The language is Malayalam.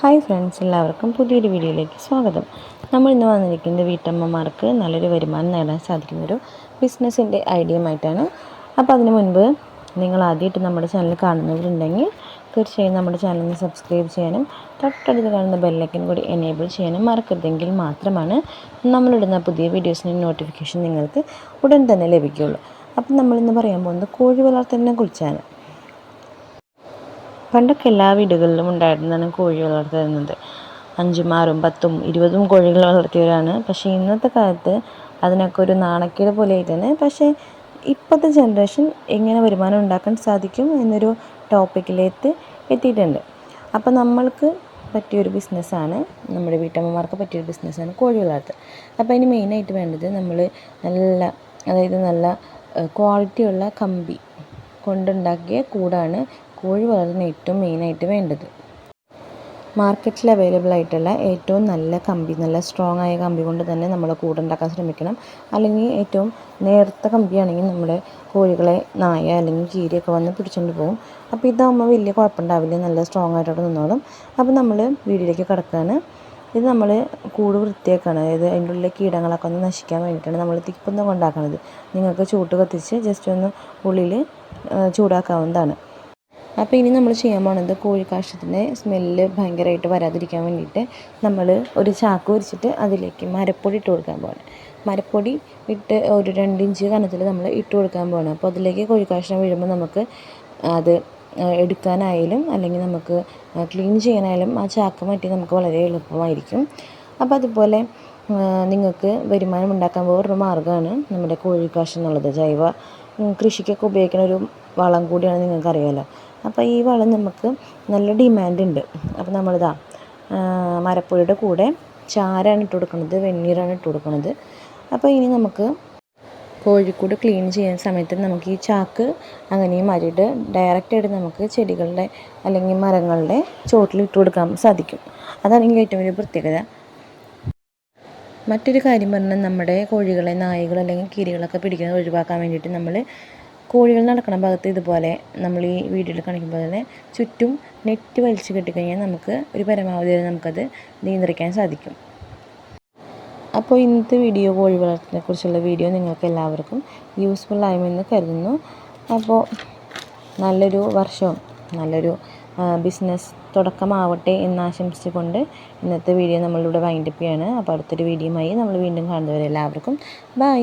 ഹായ് ഫ്രണ്ട്സ് എല്ലാവർക്കും പുതിയൊരു വീഡിയോയിലേക്ക് സ്വാഗതം. നമ്മൾ ഇന്ന് വന്നിരിക്കുന്നത് വീട്ടമ്മമാർക്ക് നല്ലൊരു വരുമാനം നേടാൻ സാധിക്കുന്ന ഒരു ബിസിനസ്സിന്റെ ഐഡിയയുമായിട്ടാണ്. അപ്പോൾ അതിന് മുൻപ് നിങ്ങൾ ആദ്യമായിട്ട് നമ്മുടെ ചാനൽ കാണുന്നവരുണ്ടെങ്കിൽ തീർച്ചയായും നമ്മുടെ ചാനലിന് സബ്സ്ക്രൈബ് ചെയ്യാനും തൊട്ടടുത്ത് കാണുന്ന ബെല്ലൈക്കൻ കൂടി എനേബിൾ ചെയ്യാനും മറക്കരുതെങ്കിൽ മാത്രമാണ് നമ്മളിടുന്ന പുതിയ വീഡിയോസിന്റെ നോട്ടിഫിക്കേഷൻ നിങ്ങൾക്ക് ഉടൻ തന്നെ ലഭിക്കുകയുള്ളൂ. അപ്പം നമ്മളിന്ന് പറയാൻ പോകുന്നത് കോഴി വളർത്തലിനെ കുറിച്ചാണ്. പണ്ടൊക്കെ എല്ലാ വീടുകളിലും ഉണ്ടായിരുന്നതാണ് കോഴി വളർത്തുന്നത് അഞ്ചും ആറും പത്തും ഇരുപതും കോഴികൾ വളർത്തിയവരാണ്. പക്ഷേ ഇന്നത്തെ കാലത്ത് അതിനൊക്കെ ഒരു നാണക്കേട് പോലെ ആയിട്ടാണ് പക്ഷേ ഇപ്പോഴത്തെ ജനറേഷൻ എങ്ങനെ വരുമാനം ഉണ്ടാക്കാൻ സാധിക്കും എന്നൊരു ടോപ്പിക്കിലേക്ക് എത്തിയിട്ടുണ്ട്. അപ്പോൾ നമ്മൾക്ക് പറ്റിയൊരു ബിസിനസ്സാണ് നമ്മുടെ വീട്ടമ്മമാർക്ക് പറ്റിയൊരു ബിസിനസ്സാണ് കോഴി വളർത്തൽ. അപ്പോൾ അതിന് മെയിനായിട്ട് വേണ്ടത് നമ്മൾ നല്ല അതായത് നല്ല ക്വാളിറ്റിയുള്ള കമ്പി കൊണ്ടുണ്ടാക്കിയ കൂടാണ് കോഴി വളർന്ന ഏറ്റവും മെയിനായിട്ട് വേണ്ടത്. മാർക്കറ്റിൽ അവൈലബിൾ ആയിട്ടുള്ള ഏറ്റവും നല്ല കമ്പി നല്ല സ്ട്രോങ് ആയ കമ്പി കൊണ്ട് തന്നെ നമ്മൾ കൂടുണ്ടാക്കാൻ ശ്രമിക്കണം. അല്ലെങ്കിൽ ഏറ്റവും നേർത്ത കമ്പിയാണെങ്കിൽ നമ്മുടെ കോഴികളെ നായ അല്ലെങ്കിൽ കീരിയൊക്കെ വന്ന് പിടിച്ചുകൊണ്ട് പോകും. അപ്പോൾ ഇതാകുമ്പോൾ വലിയ കുഴപ്പമുണ്ടാവില്ല. നല്ല സ്ട്രോങ് ആയിട്ട് അവിടെ നിന്നോളും. അപ്പോൾ നമ്മൾ വീടിലേക്ക് കിടക്കുകയാണ് ഇത് നമ്മൾ കൂട് വൃത്തിയാക്കുകയാണ് അതായത് അതിന്റെ ഉള്ളിലെ കീടങ്ങളൊക്കെ ഒന്ന് നശിക്കാൻ വേണ്ടിയിട്ടാണ് നമ്മൾ തിപ്പൊന്നും കൊണ്ടാക്കുന്നത് നിങ്ങൾക്ക് ചൂട്ട് കത്തിച്ച് ജസ്റ്റ് ഒന്ന് ഉള്ളിൽ ചൂടാക്കാവുന്നതാണ്. അപ്പോൾ ഇനി നമ്മൾ ചെയ്യാൻ പോണത് കോഴിക്കാഷ്ടത്തിന്റെ സ്മെല്ല് ഭയങ്കരമായിട്ട് വരാതിരിക്കാൻ വേണ്ടിയിട്ട് നമ്മൾ ഒരു ചാക്ക് വരിച്ചിട്ട് അതിലേക്ക് മരപ്പൊടി ഇട്ട് കൊടുക്കാൻ പോകണം മരപ്പൊടി ഇട്ട് ഒരു രണ്ട് ഇഞ്ച് കനത്തിൽ നമ്മൾ ഇട്ട് കൊടുക്കാൻ പോകണം അപ്പോൾ അതിലേക്ക് കോഴിക്കാഷ്ടം വീഴുമ്പോൾ നമുക്ക് അത് എടുക്കാനായാലും അല്ലെങ്കിൽ നമുക്ക് ക്ലീൻ ചെയ്യാനായാലും ആ ചാക്ക് മാറ്റി നമുക്ക് വളരെ എളുപ്പമായിരിക്കും. അപ്പോൾ അതുപോലെ നിങ്ങൾക്ക് വരുമാനം ഉണ്ടാക്കാൻ പോകുന്ന ഒരു മാർഗമാണ് നമ്മുടെ കോഴിക്കാഷ്ടം എന്നുള്ളത്. ജൈവ കൃഷിക്കൊക്കെ ഉപയോഗിക്കുന്ന ഒരു വളം കൂടിയാണ് നിങ്ങൾക്കറിയാമല്ലോ അപ്പോൾ ഈ വളം നമുക്ക് നല്ല ഡിമാൻഡ് ഉണ്ട് അപ്പോൾ നമ്മളിതാ മരപ്പൊടിയുടെ കൂടെ ചാരാണ് ഇട്ട് കൊടുക്കുന്നത് വെണ്ണീറാണ് ഇട്ട് കൊടുക്കുന്നത് അപ്പോൾ ഇനി നമുക്ക് കോഴിക്കൂട് ക്ലീൻ ചെയ്യുന്ന സമയത്ത് നമുക്ക് ഈ ചാക്ക് അങ്ങനെ ഈ മാറ്റിയിട്ട് ഡയറക്റ്റായിട്ട് നമുക്ക് ചെടികളുടെ അല്ലെങ്കിൽ മരങ്ങളുടെ ചോട്ടിൽ ഇട്ട് കൊടുക്കാൻ സാധിക്കും. അതാണ് എനിക്ക് ഏറ്റവും വലിയ പ്രത്യേകത. മറ്റൊരു കാര്യം പറഞ്ഞാൽ നമ്മുടെ കോഴികളെ നായകൾ അല്ലെങ്കിൽ കീരികളൊക്കെ പിടിക്കുന്നത് ഒഴിവാക്കാൻ വേണ്ടിയിട്ട് നമ്മൾ കോഴികൾ നടക്കുന്ന ഭാഗത്ത് ഇതുപോലെ നമ്മൾ ഈ വീഡിയോയിൽ കാണിക്കുമ്പോൾ തന്നെ ചുറ്റും നെറ്റ് വലിച്ചു കെട്ടിക്കഴിഞ്ഞാൽ നമുക്ക് ഒരു പരമാവധി വരെ നമുക്കത് നിയന്ത്രിക്കാൻ സാധിക്കും. അപ്പോൾ ഇന്നത്തെ വീഡിയോ കോഴി വളർത്തിനെ കുറിച്ചുള്ള വീഡിയോ നിങ്ങൾക്ക് എല്ലാവർക്കും യൂസ്ഫുൾ ആയുമെന്ന് കരുതുന്നു. അപ്പോൾ നല്ലൊരു വർഷവും നല്ലൊരു ബിസിനസ് തുടക്കമാവട്ടെ എന്ന് ആശംസിച്ചുകൊണ്ട് ഇന്നത്തെ വീഡിയോ നമ്മളിവിടെ വൈൻഡപ്പ് ചെയ്യാണ്. അപ്പോൾ അടുത്തൊരു വീഡിയോയുമായി നമ്മൾ വീണ്ടും കാണുന്നവരെ എല്ലാവർക്കും ബൈ